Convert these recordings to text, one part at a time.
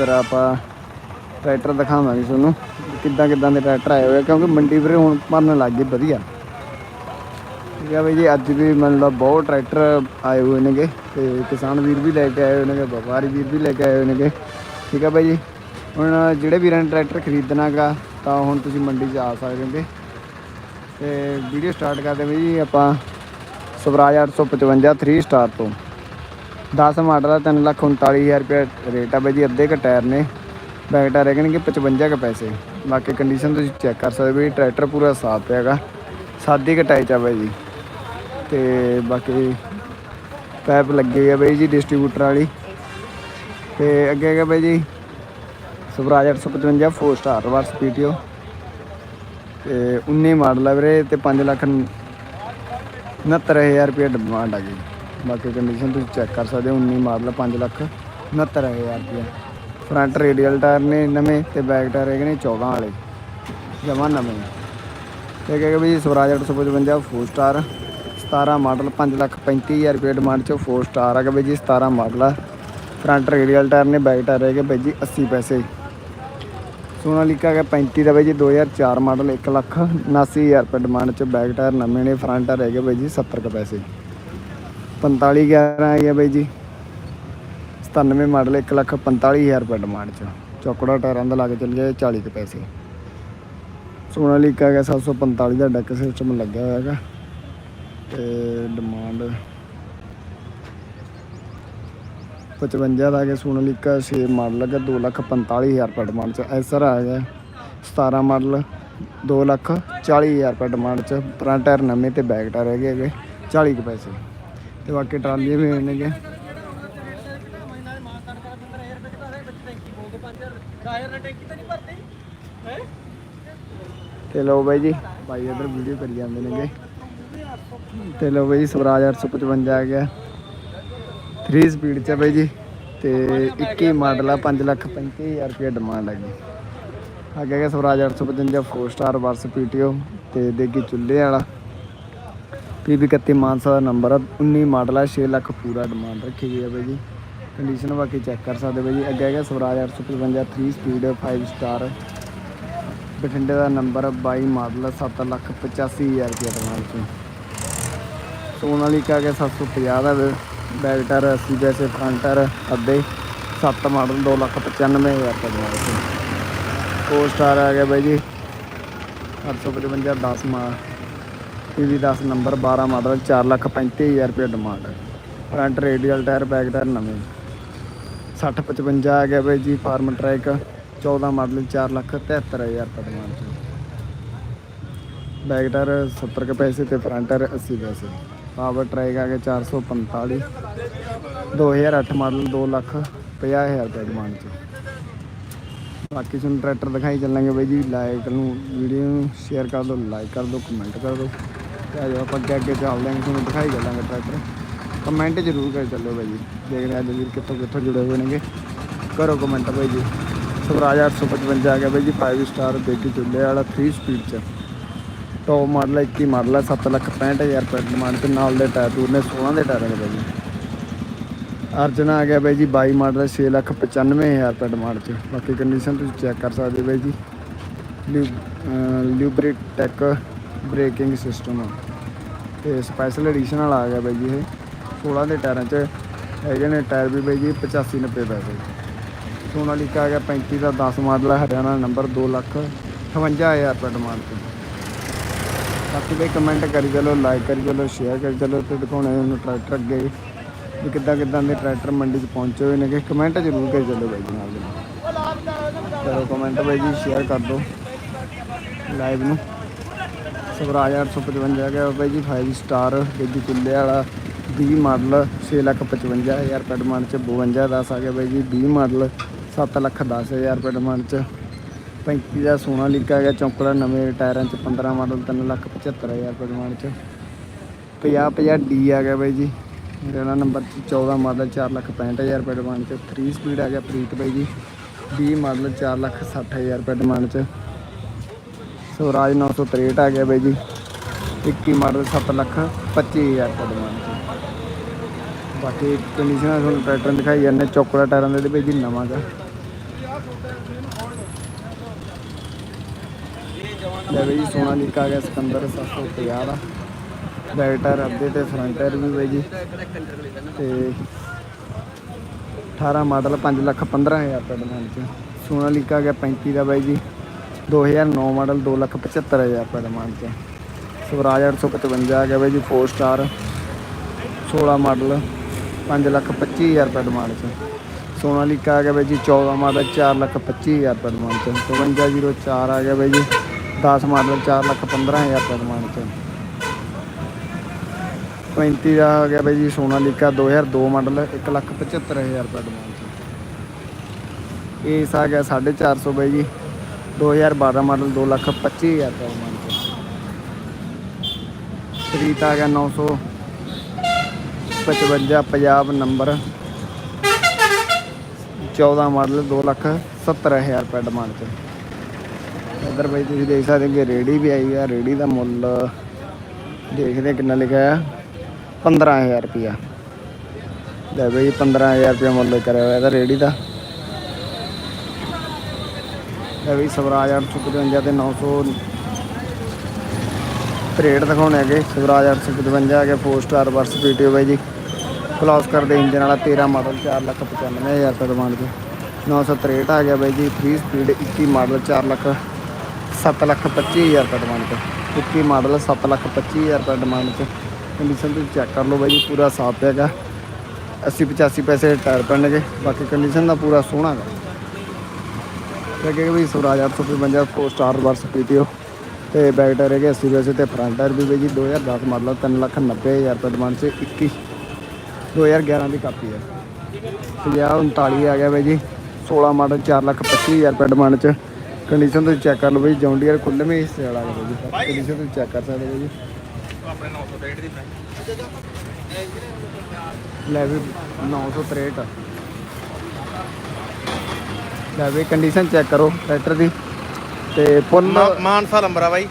ਫਿਰ ਆਪਾਂ ਟਰੈਕਟਰ ਦਿਖਾਵਾਂਗੇ ਤੁਹਾਨੂੰ, ਕਿੱਦਾਂ ਕਿੱਦਾਂ ਦੇ ਟਰੈਕਟਰ ਆਏ ਹੋਏ ਕਿਉਂਕਿ ਮੰਡੀ ਵੀਰੇ ਹੁਣ ਭਰਨ ਲੱਗ ਗਈ ਵਧੀਆ। ਠੀਕ ਆ ਬਈ ਜੀ, ਅੱਜ ਵੀ ਮੰਨ ਲਓ ਬਹੁਤ ਟਰੈਕਟਰ ਆਏ ਹੋਏ ਨੇਗੇ, ਤੇ ਕਿਸਾਨ ਵੀਰ ਵੀ ਲੈ ਕੇ ਆਏ ਹੋਏ ਨੇਗੇ, ਵਪਾਰੀ ਵੀਰ ਵੀ ਲੈ ਕੇ ਆਏ ਹੋਏ ਨੇਗੇ। ਠੀਕ ਆ ਬਾਈ ਜੀ, ਹੁਣ ਜਿਹੜੇ ਵੀਰਾਂ ਨੇ ਟਰੈਕਟਰ ਖਰੀਦਣਾਗਾ, ਤਾਂ ਹੁਣ ਤੁਸੀਂ ਮੰਡੀ 'ਚ ਆ ਸਕਦੇ ਹੋਗੇ। ਤੇ ਵੀਡੀਓ ਸਟਾਰਟ ਕਰਦੇ ਬਈ ਜੀ, ਆਪਾਂ ਸਵਰਾਜ 855 3 ਸਟਾਰ ਤੋਂ। 10 ਮਾਡਲ ਦਾ 339000 ਰੁਪਏ ਰੇਟ ਆ ਬਾਈ ਜੀ, ਅੱਧੇ ਕ ਟਾਇਰ ਨੇ। ਬੈਕ ਟਾਇਰ ਹੈਗੇ ਨੇ 55 ਕ ਪੈਸੇ। ਬਾਕੀ ਕੰਡੀਸ਼ਨ ਤੁਸੀਂ ਚੈੱਕ ਕਰ ਸਕਦੇ ਬਈ ਟਰੈਕਟਰ ਪੂਰਾ ਸਾਫ਼ ਪਿਆਗਾ ਸਾਦੀ ਕਟਾਈ ਚ ਆ ਬਾਈ ਜੀ। ਤੇ ਬਾਕੀ ਪੈਪ ਲੱਗੇ ਆ ਬਾਈ ਜੀ ਡਿਸਟ੍ਰੀਬਿਊਟਰ ਵਾਲੀ। ਤੇ ਅੱਗੇ ਹੈਗਾ ਬਾਈ ਜੀ ਸਵਰਾਜ 855 4 ਸਟਾਰ ਰਿਵਰਸ ਪੀਟੀਓ ਤੇ 19 ਮਾਡਲ ਹੈ ਵੀਰੇ, ਤੇ 5 ਲੱਖ 69000 ਰੁਪਏ ਡਿਮਾਂਡ ਆ ਗਈ। ਬਾਕੀ ਕੰਡੀਸ਼ਨ ਤੁਸੀਂ ਚੈੱਕ ਕਰ ਸਕਦੇ ਹੋ 19 ਮਾਡਲ 5 ਲੱਖ 69000 ਰੁਪਏ ਫਰੰਟ ਰੇਡੀਅਲ ਟਾਇਰ ਨੇ ਨਵੇਂ ਤੇ ਬੈਕ ਟਾਇਰ ਹੈਗੇ ਨੇ 14 ਵਾਲੇ, ਜਮਾ ਨਵੇਂ। ਤੇ ਕਹੇਗਾ ਵੀ ਸਵਰਾਜ 855 4 ਸਟਾਰ 17 ਮਾਡਲ 5 ਲੱਖ 35000 ਰੁਪਏ ਡਿਮਾਂਡ ਚ 4 ਸਟਾਰ ਆ ਗਿਆ ਜੀ 17 ਮਾਡਲ ਆ। ਫਰੰਟ ਰੇਡੀਅਲ ਟਾਇਰ ਨੇ ਬੈਕ ਟਾਇਰ ਹੈਗੇ ਬਾਈ ਜੀ 80 ਪੈਸੇ। ਸੋਨਾਲੀਕਾ ਹੈਗਾ 35 ਦਾ ਬਾਈ ਜੀ 2004 ਮਾਡਲ 1 ਲੱਖ 79000 ਰੁਪਏ ਡਿਮਾਂਡ ਚ ਬੈਕ ਟਾਇਰ ਨਵੇਂ ਨੇ ਫਰੰਟ ਟਾਇਰ ਹੈਗੇ ਬਈ ਜੀ 70 ਕੁ ਪੈਸੇ। 45 11 ਆਈ ਹੈ ਬਈ ਜੀ। 97 ਮਾਡਲ 1 ਲੱਖ 45000 ਰੁਪਏ ਡਿਮਾਂਡ ਚ। ਚੌਕੜਾ ਟਾਇਰਾਂ ਦਾ ਲਾ ਕੇ ਚੱਲ ਗਿਆ 40 ਕੁ ਪੈਸੇ। ਸੋਨਾਲੀਕਾ ਹੈਗਾ 745 ਦਾ ਡੈਕ ਸਿਸਟਮ ਲੱਗਿਆ ਹੋਇਆ ਹੈਗਾ। ਤੇ ਡਿਮਾਂਡ 55 ਦਾ ਹੈਗਾ ਸੋਨਾਲੀਕਾ 6 ਮਾਡਲ ਹੈਗਾ 2 ਲੱਖ 45000 ਰੁਪਏ ਡਿਮਾਂਡ ਚ। ਐਸਰ ਆ ਗਿਆ 17 ਮਾਡਲ 2 ਲੱਖ 40000 ਰੁਪਏ ਡਿਮਾਂਡ ਚ। ਫਰੰਟ ਟਾਇਰ ਨਵੇਂ ਤੇ ਬੈਕ ਟਾਇਰ ਹੈਗੇ ਹੈਗੇ 40 ਕੁ ਪੈਸੇ। ਤੇ ਬਾਕੀ ਟਰਾਲੀਆਂ ਵੀ ਹੋਣਗੇ ਤੇ ਲਓ ਬਾਈ ਜੀ ਭਾਈ ਇਧਰ ਵੀਡੀਓ ਕਰੀ ਜਾਂਦੇ ਨੇਗੇ। ਤੇ ਲਓ ਬਾਈ ਜੀ, ਸਵਰਾਜ 855 ਆ ਗਿਆ। 3 ਸਪੀਡ ਚ ਬਾਈ ਜੀ, ਤੇ 21 ਮਾਡਲ ਆ 5 ਲੱਖ 35000 ਰੁਪਏ ਡਿਮਾਂਡ ਹੈਗੀ ਅੱਗੇ ਗਿਆ ਸਵਰਾਜ 855 4 ਸਟਾਰ ਵਰਸ ਪੀਟੀਓ ਤੇ ਦੇਗੀ ਚੁੱਲ੍ਹੇ ਵਾਲਾ। ਪੀਬੀ 31 ਮਾਨਸਾ ਦਾ ਨੰਬਰ ਆ 19 ਮਾਡਲ ਆ 6 ਲੱਖ ਪੂਰਾ ਡਿਮਾਂਡ ਰੱਖੀ ਗਈ ਆ ਬਾਈ ਜੀ। ਕੰਡੀਸ਼ਨ ਬਾਕੀ ਚੈੱਕ ਕਰ ਸਕਦੇ ਬਾਈ ਜੀ। ਅੱਗੇ ਆ ਗਿਆ ਸਵਰਾਜ 855 3 ਸਪੀਡ 5 ਸਟਾਰ ਬਠਿੰਡੇ ਦਾ ਨੰਬਰ 22 ਮਾਡਲ 7 ਲੱਖ 85000 ਰੁਪਏ ਡਿਮਾਂਡ ਸੀ। ਸੋਨ ਵਾਲੀ ਕਾ ਕੇ 750 ਦਾ ਬੈਕ ਟਾਇਰ 80 ਵੈਸੇ ਫਰੰਟ ਅੱਧੇ। 7 ਮਾਡਲ 2 ਲੱਖ 95000 ਹਜ਼ਾਰ ਦਾ ਸੀ। ਕੋਸਟਾਰ ਆ ਗਿਆ ਬਾਈ ਜੀ। 855 10 ਮਾਡਲ। PV10 ਨੰਬਰ 12 ਮਾਡਲ 435000 ਰੁਪਏ demand front radial tyre back tyre ਨਵੇਂ। 6055 ਆ ਗਿਆ ਬਈ ਜੀ ਫਾਰਮ ਟਰੈਕ 14 ਮਾਡਲ 473000 ਰੁਪਏ ਡਿਮਾਂਡ ਚ। ਬੈਕ ਟਾਇਰ 70 ਕੇ ਪੈਸੇ ਤੇ ਫਰੰਟ ਟਾਇਰ 80 ਪੈਸੇ। ਪਾਵਰ ਟਰੈਕ ਆ ਗਿਆ 445 2008 ਮਾਡਲ 2 ਲੱਖ 50000 ਰੁਪਏ ਡਿਮਾਂਡ ਚ। ਬਾਕੀ ਤੁਹਾਨੂੰ ਟਰੈਕਟਰ ਦਿਖਾਈ ਚੱਲਾਂਗੇ ਬਾਈ ਜੀ ਲਾਈਕ ਨੂੰ ਵੀਡੀਓ ਨੂੰ ਸ਼ੇਅਰ ਕਰ ਦਿਓ ਲਾਈਕ ਕਰ ਦਿਓ ਕਮੈਂਟ ਕਰ ਦਿਓ। ਤੇ ਆਜੋ ਆਪਾਂ ਅੱਗੇ ਅੱਗੇ ਚੱਲਦੇ ਹਾਂ, ਤੁਹਾਨੂੰ ਦਿਖਾਈ ਚੱਲਾਂਗੇ ਟਰੈਕਟਰ ਕਮੈਂਟ ਜ਼ਰੂਰ ਕਰ ਚੱਲਿਓ ਬਾਈ ਜੀ। ਦੇਖਦੇ ਹਾਂ ਅੱਜ ਵੀਰ ਕਿੱਥੋਂ ਕਿੱਥੋਂ ਜੁੜੇ ਹੋਏ ਨੇਗੇ। ਕਰੋ ਕਮੈਂਟ ਬਾਈ ਜੀ। ਸਵਰਾਜ 855 ਆ ਗਿਆ ਬਾਈ ਜੀ 5 ਸਟਾਰ ਦੇਗੀ ਚੁੱਲੇ ਵਾਲਾ 3 ਸਪੀਡ ਚ। ਟੌਪ ਮਾਡਲ 21 ਮਾਡਲ ਹੈ 7 ਲੱਖ 65000 ਰੁਪਏ ਡਿਮਾਂਡ ਤੇ ਨਾਲ ਦੇ ਟਾਇਰ ਟੂਰ ਨੇ 16 ਦੇ ਟਾਇਰ ਨੇ ਬਾਈ ਜੀ। ਅਰਜਨ ਆ ਗਿਆ ਬਾਈ ਜੀ 22 ਮਾਡਲ 6 ਲੱਖ 95000 ਰੁਪਏ ਡਿਮਾਂਡ ਚ। ਬਾਕੀ ਕੰਡੀਸ਼ਨ ਤੁਸੀਂ ਚੈੱਕ ਕਰ ਸਕਦੇ ਬਾਈ ਜੀ। Lubricate tech braking system. ਤੇ ਸਪੈਸ਼ਲ ਐਡੀਸ਼ਨ ਵਾਲਾ ਆ ਗਿਆ ਬਾਈ ਜੀ ਇਹ। 16 ਦੇ ਟਾਇਰਾਂ ਚ ਹੈਗੇ ਨੇ ਟਾਇਰ ਵੀ ਬਾਈ ਜੀ 85 90 ਪੈਸੇ। ਸੋਨਾਲੀਕਾ ਆ ਗਿਆ 35 ਦਾ 10 ਮਾਡਲ ਹੈ ਹਰਿਆਣਾ ਨੰਬਰ 2 ਲੱਖ 58000 ਰੁਪਏ ਡਿਮਾਂਡ ਤੇ। ਬਾਕੀ ਬਈ ਕਮੈਂਟ ਕਰੀ ਚਲੋ ਲਾਈਕ ਕਰੀ ਚਲੋ ਸ਼ੇਅਰ ਕਰੀ ਚਲੋ ਤੇ ਦਿਖਾਉਣੇ ਉਹਨੂੰ ਟਰੈਕਟਰ ਅੱਗੇ ਵੀ ਕਿੱਦਾਂ ਕਿੱਦਾਂ ਦੇ ਟਰੈਕਟਰ ਮੰਡੀ 'ਚ ਪਹੁੰਚੇ ਹੋਏ ਨੇਗੇ। ਕਮੈਂਟ ਜ਼ਰੂਰ ਕਰੀ ਚਲੋ ਬਾਈ ਜੀ ਨਾਲ। ਨਾਲ ਚਲੋ ਕਮੈਂਟ ਬਾਈ ਜੀ ਸ਼ੇਅਰ ਕਰ ਦਿਓ। ਲਾਈਵ ਨੂੰ। ਸਵਰਾਜ 855 ਗਿਆ ਬਾਈ ਜੀ 5 ਸਟਾਰ, ਗੱਡੀ ਚੁੱਲੇ ਵਾਲਾ 20 ਮਾਡਲ 6 ਲੱਖ 55000 ਰੁਪਏ ਡਿਮਾਂਡ ਚ 52 10 ਆ ਗਿਆ ਬਾਈ ਜੀ 20 ਮਾਡਲ 7 ਲੱਖ 10000 ਰੁਪਏ ਡਿਮਾਂਡ ਚ। 35 ਦਾ ਸੋਨਾ ਲਿਖਿਆ ਗਿਆ ਚੌਂਕੜਾ ਨਵੇਂ ਟਾਇਰਾਂ ਚ 15 ਮਾਡਲ 3 ਲੱਖ 75000 ਰੁਪਏ ਡਿਮਾਂਡ ਚ। 50 50 ਡੀ ਆ ਗਿਆ ਬਾਈ ਜੀ, ਮੇਰਾ ਨੰਬਰ 14 ਮਾਡਲ 4 ਲੱਖ 65000 ਰੁਪਏ ਡਿਮਾਂਡ ਚ। 3 ਸਪੀਡ ਆ ਗਿਆ ਪ੍ਰੀਤ ਬਾਈ ਜੀ 20 ਮਾਡਲ 4 ਲੱਖ 60000 ਰੁਪਏ ਡਿਮਾਂਡ ਚ। ਸਵਰਾਜ 963 ਆ ਗਿਆ ਬਾਈ ਜੀ। 21 ਮਾਡਲ 7 ਲੱਖ 25000 ਰੁਪਏ ਡਿਮਾਂਡ ਚ ਬਾਕੀ ਕੰਡੀਸ਼ਨ ਤੁਹਾਨੂੰ ਟਰੈਕਟਰ ਦਿਖਾਈ ਜਾਂਦੇ, ਚੌਕੜਾ ਟਾਇਰਾਂ ਦੇ ਬਾਈ ਜੀ ਨਵਾਂ ਗਾ ਲੈ ਬਈ ਸੋਨਾ ਲੀਕਾ ਆ ਗਿਆ, ਸਿਕੰਦਰ 750 ਦਾ। ਬੈਕ ਟਾਇਰ ਅੱਧੇ ਤੇ ਫਰੰਟ ਟਾਇਰ ਵੀ ਬਾਈ ਜੀ। ਤੇ 18 ਮਾਡਲ 5 ਲੱਖ 15000 ਰੁਪਏ ਡਿਮਾਂਡ ਚ ਸੋਨਾ ਲੀਕਾ ਆ ਗਿਆ 35 ਦਾ ਬਾਈ ਜੀ। 2009 ਮਾਡਲ 2 ਲੱਖ 75000 ਰੁਪਏ ਡਿਮਾਂਡ ਚ ਸਵਰਾਜ 855 ਆ ਗਿਆ ਬਾਈ ਜੀ 4 ਸਟਾਰ 16 ਮਾਡਲ 5 ਲੱਖ 25000 ਰੁਪਏ ਡਿਮਾਂਡ ਚ ਸੋਨਾ ਲੀਕਾ ਆ ਗਿਆ ਬਾਈ ਜੀ 14 ਮਾਡਲ 4 ਲੱਖ 25000 ਰੁਪਏ ਡਿਮਾਂਡ ਚ 5204 ਆ ਗਿਆ ਬਾਈ ਜੀ 10 ਮਾਡਲ 4 ਲੱਖ 15000 ਰੁਪਏ ਡਿਮਾਂਡ ਚ 35 ਦਾ ਆ ਗਿਆ ਬਾਈ ਜੀ, ਸੋਨਾ ਲੀਕਾ 2002 ਮਾਡਲ 1 ਲੱਖ 75000 ਰੁਪਏ ਡਿਮਾਂਡ ਚ ਏਸ ਆ ਗਿਆ 450 ਬਾਈ ਜੀ। 2012 ਮਾਡਲ 2 ਲੱਖ 25000 ਰੁਪਏ ਡਿਮਾਂਡ ਚ ਪ੍ਰੀਤ ਆ ਗਿਆ 955 ਪੰਜਾਬ ਨੰਬਰ। 14 ਮਾਡਲ 2 ਲੱਖ 70000 ਰੁਪਏ ਡਿਮਾਂਡ ਚ ਉਧਰ ਬਈ ਤੁਸੀਂ ਦੇਖ ਸਕਦੇ ਕਿ ਰੇੜੀ ਵੀ ਆਈ ਆ। ਰੇੜੀ ਦਾ ਮੁੱਲ ਦੇਖਦੇ ਕਿੰਨਾ ਲਿਖਿਆ ਆ। 15000 ਰੁਪਿਆ ਲੈ ਬਈ 15000 ਰੁਪਿਆ ਮੁੱਲ ਕਰਿਆ ਹੋਇਆ ਇਹਦਾ ਰੇੜੀ ਦਾ। ਇਹ ਬਈ ਸਵਰਾਜ 855 ਤੇ 900 ਰੇਟ ਦਿਖਾਉਣੇ ਹੈਗੇ। ਸਵਰਾਜ 855 ਹੈਗੇ 4 ਸਟਾਰ ਵਰਸ ਪੀਟੀਓ ਬਾਈ ਜੀ। ਕਲਾਸ ਕਰਦੇ ਇੰਜਨ ਵਾਲਾ 13 ਮਾਡਲ 4 ਲੱਖ 95000 ਰੁਪਏ ਡਿਮਾਂਡ ਤੇ। 963 ਆ ਗਿਆ ਬਾਈ ਜੀ 3 ਸਪੀਡ 21 ਮਾਡਲ 4 ਲੱਖ 7 ਲੱਖ 25000 ਰੁਪਏ ਡਿਮਾਂਡ ਤੇ। 21 ਮਾਡਲ 7 ਲੱਖ 25000 ਰੁਪਏ ਡਿਮਾਂਡ ਤੇ। ਕੰਡੀਸ਼ਨ ਤੁਸੀਂ ਚੈੱਕ ਕਰ ਲਓ ਬਾਈ ਜੀ, ਪੂਰਾ ਸਾਫ਼ ਹੈਗਾ। 80 85 ਪੈਸੇ ਟਾਇਰ ਪੈਣਗੇ, ਬਾਕੀ ਕੰਡੀਸ਼ਨ ਦਾ ਪੂਰਾ ਸੋਹਣਾ ਹੈਗਾ। ਲੱਗੇਗਾ ਵੀ ਸਵਰਾਜ 855 4 ਸਟਾਰ ਵਰਸ ਪੀਟੀਓ ਤੇ ਬੈਕ ਟਾਇਰ ਹੈਗੇ 80 ਪੈਸੇ ਤੇ ਫਰੰਟ ਟਾਇਰ ਵੀ ਬਾਈ ਜੀ। 2010 ਮਾਡਲ 3 ਲੱਖ 90000 ਰੁਪਏ ਡਿਮਾਂਡ 'ਚ 21 2011 ਦੀ ਕਾਪੀ ਹੈ। 5039 ਆ ਗਿਆ ਬਾਈ ਜੀ। 16 ਮਾਡਲ 4 ਲੱਖ 25000 ਰੁਪਏ ਡਿਮਾਂਡ 'ਚ। ਕੰਡੀਸ਼ਨ ਤੁਸੀਂ ਚੈੱਕ ਕਰ ਲਓ ਬਾਈ ਜੌਂਡੀਅਰ ਖੁੱਲ੍ਹਵੇਂ ਹਿੱਸੇ ਵਾਲਾ ਹੈ ਜੀ। ਕੰਡੀਸ਼ਨ ਤੁਸੀਂ ਚੈੱਕ ਕਰ ਸਕਦੇ ਹੋ ਜੀ। ਆਪਣੇ 963 ਦੀ ਲੈ ਵੀ 963 ਲੈ ਵੀ ਕੰਡੀਸ਼ਨ ਚੈੱਕ ਕਰੋ ਟਰੈਕਟਰ ਦੀ। ਤੇ ਫੁੱਲ ਮਾਨਸਾ ਨੰਬਰ ਆ ਬਾਈ।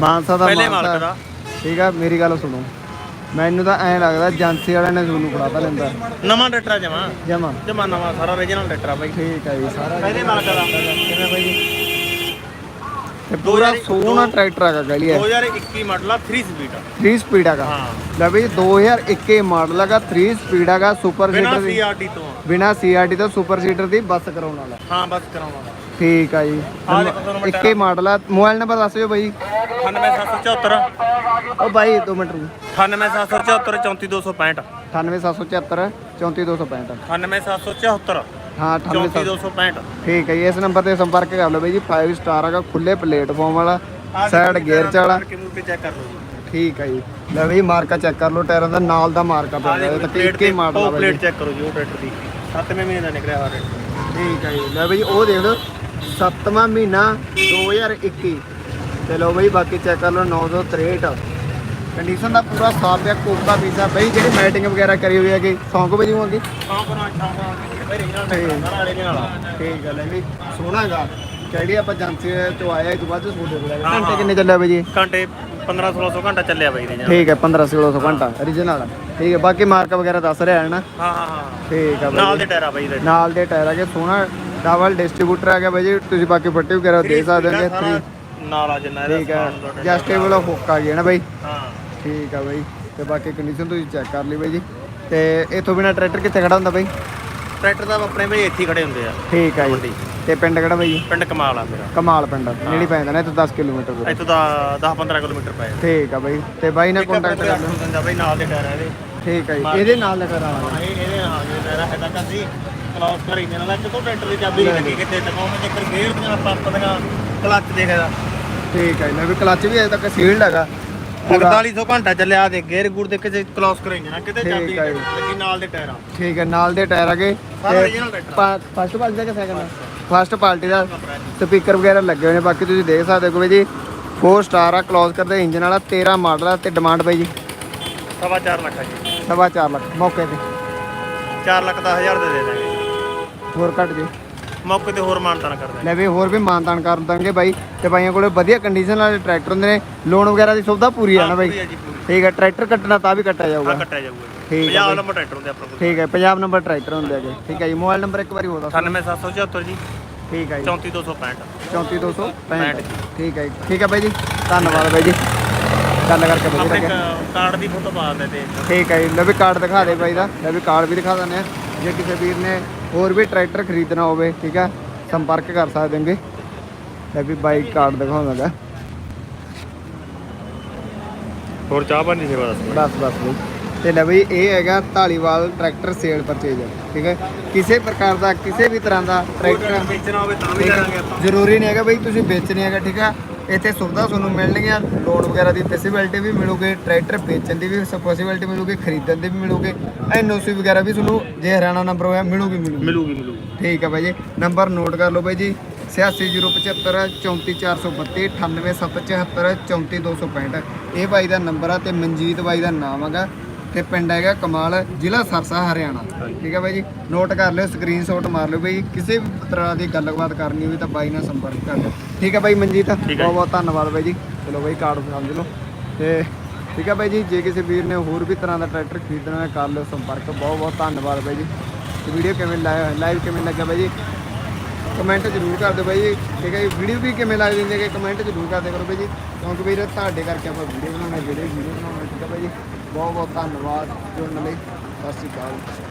ਮਾਨਸਾ ਦਾ ਪਹਿਲੇ ਮਾਨਸਾ। ਮਾਲਕ ਦਾ। ਠੀਕ ਆ ਮੇਰੀ ਗੱਲ ਸੁਣੋ। ਮੈਨੂੰ ਤਾਂ ਐਂ ਲੱਗਦਾ ਏਜੰਸੀ ਵਾਲਿਆਂ ਨੇ ਤੁਹਾਨੂੰ ਫੜਾਤਾ ਲੈਂਦਾ। ਨਵਾਂ ਟਰੈਕਟਰ ਜਮਾ। ਜਮਾ। ਜਮਾ ਨਵਾਂ ਸਾਰਾ ਟਰੈਕਟਰ ਆ ਬਾਈ। ਠੀਕ ਆ ਜੀ ਸਾਰਾ ਪਹਿਲੇ ਮਾਲਕ ਦਾ। ਕਿਵੇਂ ਬਾਈ? ਜੀ ਤੇ ਪੂਰਾ 2000 ਸੋਹਣਾ ਟਰੈਕਟਰ ਹੈਗਾ ਕਹਿ ਲਈਏ 2021 ਮਾਡਲ ਆ 3 ਸਪੀਡ 3 ਸਪੀਡ ਹੈਗਾ। ਹਾਂ। ਲੈ ਬਈ 2021 ਮਾਡਲ ਹੈਗਾ 3 ਸਪੀਡ ਹੈਗਾ ਸੁਪਰ ਬਿਨਾ ਸੀਟਰ ਦੀ। ਸੀਆਰਡੀ ਤੋਂ ਆ। ਬਿਨਾ ਸੀਆਰਟੀ ਤੋਂ ਸੁਪਰ ਸੀਟਰ ਦੀ ਬੱਸ ਕਰਾਉਣ ਵਾਲਾ। ਹਾਂ ਬਸ ਕਰਾਉਣਾ ਠੀਕ ਆ ਜੀ। ਆਹ ਦੇਖੋ ਤੁਹਾਨੂੰ ਮੈਂ 21 ਮਾਡਲ ਆ। ਮੋਬਾਈਲ ਨੰਬਰ ਦੱਸ ਦਿਓ ਬਾਈ। 98774 ਉਹ ਬਾਈ 2 ਮਿੰਟ ਰੁਕ। 98774 34265 98774 34265 98774 ਹਾਂ 98 34265 ਠੀਕ ਹੈ ਜੀ ਇਸ ਨੰਬਰ ਤੇ ਸੰਪਰਕ ਕਰ ਲਓ ਬਾਈ ਜੀ 5 ਸਟਾਰ ਹੈਗਾ ਖੁੱਲੇ ਪਲੇਟਫਾਰਮ ਵਾਲਾ ਸਾਈਡ ਗੇਅਰ ਚ ਵਾਲਾ। ਕੇ ਮੂਕੇ ਚੈੱਕ ਕਰ ਲਓ ਜੀ। ਠੀਕ ਹੈ ਜੀ। ਲੈ ਬਈ ਮਾਰਕਾ ਚੈੱਕ ਕਰ ਲਓ ਟਾਇਰਾਂ ਦਾ ਨਾਲ ਦਾ ਮਾਰਕਾ ਪਿਆ ਹੋਇਆ ਤੇ ਪਲੇਟ 21 ਮਾਡਲ ਆ ਉਹ ਬਾਈ ਪਲੇਟ ਚੈੱਕ ਕਰੋ ਜੀ ਉਹ ਟਰੈਕਟਰ ਦੀ। 7ਵੇਂ ਮਹੀਨੇ ਦਾ ਨਿਕਲਿਆ ਹੋਇਆ ਟਰੈਕਟਰ ਠੀਕ ਹੈ ਜੀ। ਲੈ ਬਈ ਉਹ ਦੇਖ ਲਓ 7ਵਾਂ ਮਹੀਨਾ 2021 ਤੇ ਲਓ ਬਈ ਬਾਕੀ ਚੈੱਕ ਕਰ ਲਓ 963 ਕੰਡੀਸ਼ਨ ਦਾ ਪੂਰਾ ਸਾਫ਼ ਹੈ ਕੋਕਾ ਪੀਸਾ ਬਈ ਜਿਹੜੀ ਮੈਟਿੰਗ ਵਗੈਰਾ ਕਰੀ ਹੋਈ ਹੈਗੀ ਸੌਂਕ ਵਜੀ ਹਾਂ ਸਾਰਾ ਓਰੀਜਨਲ ਆ ਠੀਕ ਹੈ ਲੈ ਬਈ ਸੋਹਣਾ ਹੈਗਾ। ਕਿਹੜੀ ਆਪਾਂ ਏਜੰਸੀ ਤੋਂ ਆਇਆ ਇਹ ਤੋਂ ਬਾਅਦ ਸੋਡੇ ਕੋਲ ਹਾਂ, ਘੰਟੇ ਹਾਂ। ਕਿੰਨੇ ਚੱਲਿਆ ਬਈ ਜੀ? ਘੰਟੇ 15 1600 ਘੰਟਾ ਚੱਲਿਆ ਬਾਈ ਰੀਜਨਲ ਠੀਕ ਹੈ 15 1600 ਘੰਟਾ origignal ਠੀਕ ਹੈ ਬਾਕੀ ਮਾਰਕਾ ਵਗੈਰਾ ਦੱਸ ਰਿਹਾ ਹੈ ਨਾ? ਹਾਂ ਹਾਂ ਹਾਂ। ਠੀਕ ਹੈ ਨਾਲ ਦੇ ਟਾਇਰ ਆ ਬਾਈ ਨਾਲ ਦੇ ਟਾਇਰ ਹੈਗੇ ਸੋਹਣਾ ਡਬਲ ਡਿਸਟ੍ਰੀਬਿਊਟਰ ਹੈਗਾ ਬਾਈ ਜੀ ਤੁਸੀਂ ਬਾਕੀ ਪੱਟੀ ਵਗੈਰਾ ਦੇ ਸਕਦੇ ਹੋ ਜੀ ਨਾਲ ਆ ਜਿੰਨਾ ਇਹਦਾ ਠੀਕ ਹੈ ਤੁਹਾਡਾ ਜਸਟੇਬਲ ਹੁੱਕ ਆ ਗਿਆ ਨਾ ਬਾਈ? ਹਾਂ। ਠੀਕ ਆ ਬਾਈ ਤੇ ਬਾਕੀ ਕੰਡੀਸ਼ਨ ਤੁਸੀਂ ਚੈੱਕ ਕਰ ਲਈ ਬਾਈ ਜੀ। ਤੇ ਇਥੋਂ ਬਿਨਾ ਟਰੈਕਟਰ ਕਿੱਥੇ ਖੜਾ ਹੁੰਦਾ ਬਾਈ? ਟਰੈਕਟਰ ਦਾ ਆਪਣੇ ਬਈ ਇੱਥੇ ਹੀ ਖੜੇ ਹੁੰਦੇ ਆ। ਠੀਕ ਆ ਜੀ। ਤੇ ਪਿੰਡ ਕਿਹੜਾ ਬਾਈ ਪਿੰਡ ਕਮਾਲ ਆ ਮੇਰਾ। ਕਮਾਲ ਪਿੰਡ ਨੇੜੇ ਪੈਂਦਾ ਨਾ ਇੱਥੋਂ 10 ਕਿਲੋਮੀਟਰ ਦੂਰ। ਇੱਥੋਂ ਦਾ 10 15 ਕਿਲੋਮੀਟਰ ਪਏ ਠੀਕ ਆ ਬਾਈ ਤੇ ਬਾਈ ਨਾਲ ਕੰਟੈਕਟ ਕਰ ਲਓ। ਦਿੰਦਾ ਬਈ ਨਾਲ ਦੇ ਟਾਇਰ ਆ ਇਹਦੇ ਠੀਕ ਆ ਜੀ ਇਹਦੇ ਨਾਲ ਲਗਾ ਰਹਾ ਹਾਂ, ਇਹ ਇਹਦੇ ਨਾਲ ਦੇ ਟਾਇਰ ਹੈਦਾ ਕੰਦੀ ਕਲੌਸ ਕਰੀ ਨੇ। ਨਾਲ ਕਿਤੋਂ ਟਰੈਕਟਰ ਦੀ ਚਾਬੀ ਨਹੀਂ ਲੱਗੀ ਕਿਤੇ ਟਕਾਉਂ ਮੈਂ ਚੱਕਰ ਗੇਅਰ ਦੀਆਂ ਪੰਪ ਦੀਆਂ ਕਲੱਚ ਦੇਖਦਾ। ਠੀਕ ਆ ਜੀ ਲੈ ਵੀ ਕਲੱਚ ਵੀ ਅਜੇ ਤੱਕ ਸੀਲਡ ਹੈਗਾ। 4500 ਘੰਟਾ ਚੱਲਿਆ ਦੇ ਗੇਅਰ ਗੂਰ ਦੇ ਕਿਤੇ ਕਲੌਸ ਕਰਾਈ ਨਾ। ਕਿਤੇ ਠੀਕ ਚਾਬੀ ਆ ਜੀ। ਲੱਗੀ ਨਾਲ ਦੇ ਟਾਇਰਾਂ। ਠੀਕ ਹੈ ਨਾਲ ਦੇ ਟਾਇਰ ਹੈਗੇ। ਸਾਰਾ original ਟਰੈਕਟਰ ਫਸਟ ਪਾਰਟੀ ਦਾ ਕਿ ਸੈਕੰਡ ਫਸਟ ਪਾਰਟੀ ਦਾ। ਸਪੀਕਰ ਵਗੈਰਾ ਲੱਗੇ ਹੋਏ ਨੇ। ਬਾਕੀ ਤੁਸੀਂ ਦੇਖ ਸਕਦੇ ਹੋ ਜੀ 4 ਸਟਾਰ ਆ ਕਲੋਜ਼ ਕਰਦੇ ਇੰਜਨ ਵਾਲਾ 13 ਮਾਡਲ ਆ ਤੇ ਡਿਮਾਂਡ ਬਾਈ ਜੀ। ਸਵਾ ਚਾਰ ਲੱਖ ਆ ਜੀ। ਸਵਾ ਲੱਖ। ਮੌਕੇ ਤੇ। 4 ਲੱਖ 10000 ਦੇ ਦੇ ਦਾਂਗੇ। ਹੋਰ ਘੱਟ ਜੀ। ਮੌਕੇ ਤੇ ਹੋਰ ਮਾਨਤਾਨ ਕਰਦੇ ਲੈ ਵੀ ਹੋਰ ਵੀ ਮਾਨਤਾਨ ਕਰ ਦਾਂਗੇ ਬਾਈ। ਤੇ ਬਾਈਆਂ ਕੋਲੇ ਵਧੀਆ ਕੰਡੀਸ਼ਨ ਵਾਲੇ ਟਰੈਕਟਰ ਹੁੰਦੇ ਨੇ। ਲੋਨ ਵਗੈਰਾ ਦੀ ਸੁਵਿਧਾ ਪੂਰੀ ਆ ਨਾ ਬਾਈ। ਠੀਕ ਹੈ ਟਰੈਕਟਰ ਕੱਟਣਾ ਤਾਂ ਵੀ ਕੱਟਿਆ ਜਾਊਗਾ। ਕੱਟਿਆ ਜਾਊਗਾ ਠੀਕ ਜੀ ਆ 50 ਬਾਈ। ਨੰਬਰ ਟਰੈਕਟਰ ਹੁੰਦੇ ਆਪਣੇ ਕੋਲ। ਠੀਕ ਹੈ ਪੰਜਾਬ ਨੰਬਰ ਟਰੈਕਟਰ ਹੁੰਦੇ ਹੈਗੇ। ਠੀਕ ਹੈ ਜੀ ਮੋਬਾਈਲ ਨੰਬਰ ਇੱਕ ਵਾਰੀ ਹੋਰ ਦੱਸੋ 98774 ਜੀ। ਠੀਕ ਹੈ ਜੀ। 34265 34265 ਠੀਕ ਹੈ ਜੀ। ਠੀਕ ਹੈ ਬਾਈ ਜੀ। ਧੰਨਵਾਦ ਬਾਈ ਜੀ। ਗੱਲ ਕਰਕੇ ਵਧੀਆ ਲੱਗਿਆ। ਕਾਰਡ ਦੀ ਫੋਟੋ ਪਾ ਦਿੰਦੇ ਤੇ। ਠੀਕ ਹੈ ਜੀ। ਲੈ ਵੀ ਕਾਰਡ ਦਿਖਾ ਦੇ ਬਾਈ ਦਾ। ਲੈ ਵੀ ਕਾਰਡ ਵੀ ਦਿਖਾ ਦਿੰਦੇ ਆ। ਜੇ ਕਿਸੇ ਵੀਰ ਨੇ ਹੋਰ ਵੀ ਟਰੈਕਟਰ ਖਰੀਦਣਾ ਹੋਵੇ ਠੀਕ ਹੈ ਸੰਪਰਕ ਕਰ ਸਕਦੇ ਹੋਗੇ। ਲੈ ਵੀ ਬਾਈ ਕਾਰਡ ਦਿਖਾਉਂਦਾ ਹੋਰ ਚਾਹ ਪਾਣੀ ਦੀ ਸੇਵਾ ਦੱਸ ਬਸ ਬਸ ਬਈ ਤੇ ਲੈ ਬਈ ਇਹ ਹੈਗਾ ਢਾਲੀਵਾਲ ਟਰੈਕਟਰ ਸੇਲ ਪਰਚੇਜ ਠੀਕ ਹੈ ਕਿਸੇ ਪ੍ਰਕਾਰ ਦਾ ਕਿਸੇ ਵੀ ਤਰ੍ਹਾਂ ਦਾ ਟਰੈਕਟਰ ਵੇਚਣਾ ਹੋਵੇ ਤਾਂ ਵੀ। ਕਰਾਂਗੇ ਆਪਾਂ। ਜ਼ਰੂਰੀ ਨਹੀਂ ਹੈਗਾ ਬਈ ਤੁਸੀਂ ਵੇਚਣੇ ਹੈਗਾ ਠੀਕ ਹੈ ਇੱਥੇ ਸੁਵਿਧਾ ਤੁਹਾਨੂੰ ਮਿਲਣਗੀਆਂ ਲੋਨ ਵਗੈਰਾ ਦੀ ਫੈਸਿਲਿਟੀ ਵੀ ਮਿਲੂਗੀ ਟਰੈਕਟਰ ਵੇਚਣ ਦੀ ਵੀ ਫੈਸਿਲਿਟੀ ਮਿਲੂਗੀ ਖਰੀਦਣ ਦੀ ਵੀ ਮਿਲੂਗੀ ਐਨਓਸੀ ਵਗੈਰਾ ਵੀ ਤੁਹਾਨੂੰ ਜੇ ਹਰਿਆਣਾ ਨੰਬਰ ਹੋਇਆ ਮਿਲੂਗੀ ਮਿਲੂਗੀ। ਮਿਲੂਗੀ ਮਿਲੂਗੀ। ਠੀਕ ਹੈ ਬਾਈ ਜੀ ਨੰਬਰ ਨੋਟ ਕਰ ਲਓ ਬਾਈ ਜੀ 86075 34432 98774 34265 ਇਹ ਬਾਈ ਦਾ ਨੰਬਰ ਆ ਤੇ ਮਨਜੀਤ ਬਾਈ ਦਾ ਨਾਮ ਹੈਗਾ ਤੇ ਪਿੰਡ ਹੈਗਾ ਕਮਾਲ ਜ਼ਿਲ੍ਹਾ ਸਰਸਾ ਹਰਿਆਣਾ। ਠੀਕ ਹੈ ਬਾਈ ਜੀ ਨੋਟ ਕਰ ਲਿਓ ਸਕਰੀਨਸ਼ਾਟ ਮਾਰ ਲਿਓ ਬਾਈ ਕਿਸੇ ਵੀ ਤਰ੍ਹਾਂ ਦੀ ਗੱਲਬਾਤ ਕਰਨੀ ਹੋਵੇ ਤਾਂ ਬਾਈ ਨਾਲ ਸੰਪਰਕ ਕਰ ਲਿਓ। ਠੀਕ ਹੈ ਬਾਈ ਮਨਜੀਤ ਹੈ ਬਹੁਤ ਬਹੁਤ ਧੰਨਵਾਦ ਬਾਈ ਜੀ। ਚਲੋ ਬਾਈ ਕਾਰਡ ਸਮਝ ਲਓ। ਤੇ ਠੀਕ ਹੈ ਬਾਈ ਜੀ ਜੇ ਕਿਸੇ ਵੀਰ ਨੇ ਹੋਰ ਵੀ ਤਰ੍ਹਾਂ ਦਾ ਟਰੈਕਟਰ ਖਰੀਦਣਾ ਹੈ ਕਰ ਲਿਓ ਸੰਪਰਕ। ਬਹੁਤ ਬਹੁਤ ਧੰਨਵਾਦ ਬਾਈ ਜੀ। ਤੇ ਵੀਡੀਓ ਕਿਵੇਂ ਲਾਈਵ ਕਿਵੇਂ ਲੱਗਿਆ ਬਾਈ ਜੀ? ਕਮੈਂਟ ਜ਼ਰੂਰ ਕਰ ਦਿਓ ਬਾਈ ਜੀ। ਠੀਕ ਹੈ ਜੀ ਵੀਡੀਓ ਵੀ ਕਿਵੇਂ ਲੱਗ ਜਾਂਦੀ ਹੈ ਕਿ ਕਮੈਂਟ ਜ਼ਰੂਰ ਕਰ ਦਿਆ ਕਰੋ ਬਾਈ ਜੀ। ਕਿਉਂਕਿ ਵੀਰ ਤੁਹਾਡੇ ਕਰਕੇ ਆਪਾਂ ਵੀਡੀਓ ਬਣਾਉਣਾ ਜਿਹੜੇ ਵੀਡੀਓ ਬਣਾਉਣਾ ਠੀਕ ਹੈ ਬਾਈ ਜੀ। ਬਹੁਤ ਬਹੁਤ ਧੰਨਵਾਦ। ਜੁੜਨ ਲਈ। ਸਤਿ ਸ਼੍ਰੀ ਅਕਾਲ।